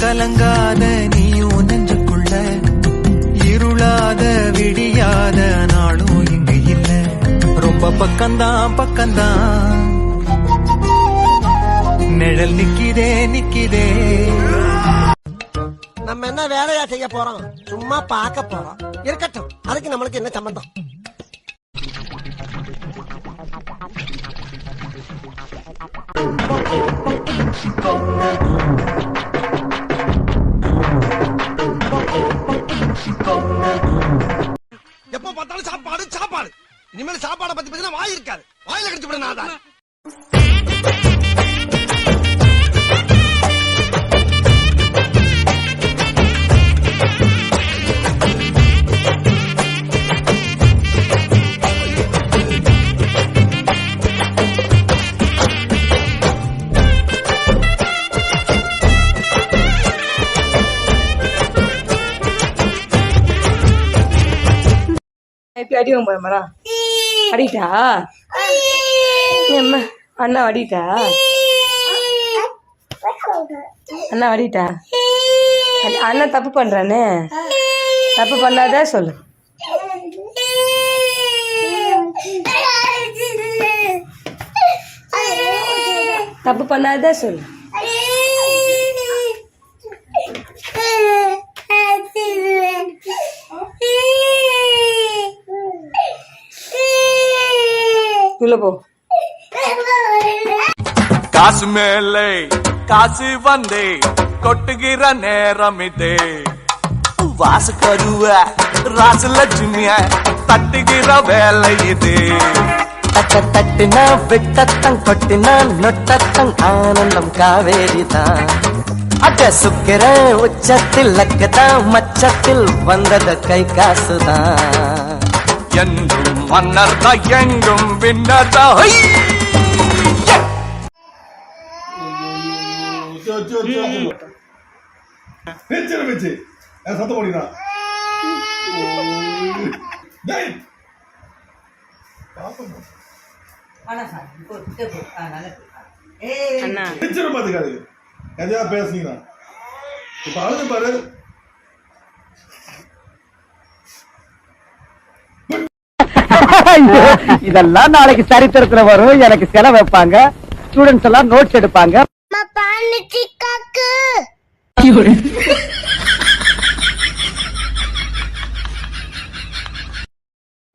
கலங்காத நீயும் நெஞ்சுக்குள்ள. இருளாத விடியாத நாளும் இங்கு இல்ல. ரொம்ப பக்கம்தான் பக்கம்தான். நிழல் நிக்கிதே நிக்கிதே. நம்ம என்ன வேலையா செய்ய போறோம்? சும்மா பார்க்க போறோம். இருக்கட்டும் அதுக்கு நம்மளுக்கு என்ன சம்பந்தம்? எப்ப இனிமேல் சாப்பாடை பத்தி பேசினா வாய் இருக்காது. வாயில கடிச்சு விட நான் அடி வாங்க அடிட்டா அம்மா அண்ணா அடிட்டா அண்ணா அடிட்டா அண்ணா- அண்ணன் தப்பு பண்றானே? தப்பு பண்ணாத சொல்லு. தப்பு பண்ணாத சொல்லு. உள்ள போ. காசு மேலே காசு வந்தே கொட்டுகிற நேரம் இதே. வாசு கருவ ராசு லட்சுமிய தட்டுகிற வேலை இது. தட்ட தட்டுன விட்டத்தங் கொட்டின நொட்டத்தங் ஆனந்தம் காவேரி தான். அட சுக்கிர உச்சத்தில் லக்கதான் மச்சத்தில் வந்தது கை காசுதான் என்றும் மன்னர் தான் எங்கும் பேச்சு. சத்தம் போடுறா டேய்! அண்ணா பிக்சர் பாத்துக்காது எதையா பேசுனீங்கன்னா இப்ப அழுது பாரு. இதெல்லாம் நாளைக்கு சரித்திரத்துல வரும். எனக்கு செலவு வைப்பாங்க. ஸ்டூடெண்ட்ஸ் எல்லாம் நோட்ஸ் எடுப்பாங்க.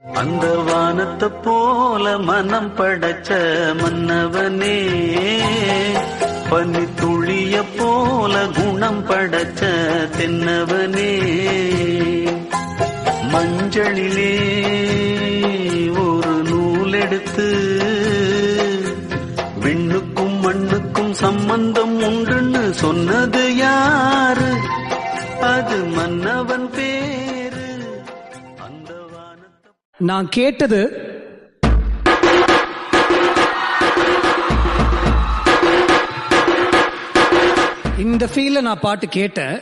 அந்த வானத்தை போல மனம் படைச்ச மன்னவனே பனி துளிய போல குணம் படைச்ச தென்னவனே. மஞ்சளிலே எடுத்து விண்ணுக்கும் மண்ணுக்கும் சம்பந்தம் உண்டுன்னு சொன்னது யாரு? அது மன்னவன் பேரு. அந்த நான் கேட்டது இந்த ஃபீல்ல நான் பாட்டு கேட்டேன்.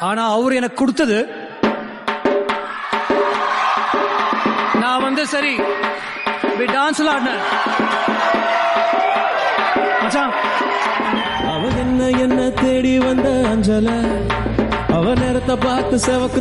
ஆனா அவர் எனக்கு கொடுத்தது நான் வந்து சரி டான்ஸ்ல ஆடினேன் மச்சான். அவன் என்ன என்ன தேடி வந்த அஞ்சல? அவ நேரத்தை பார்த்து செவக்கு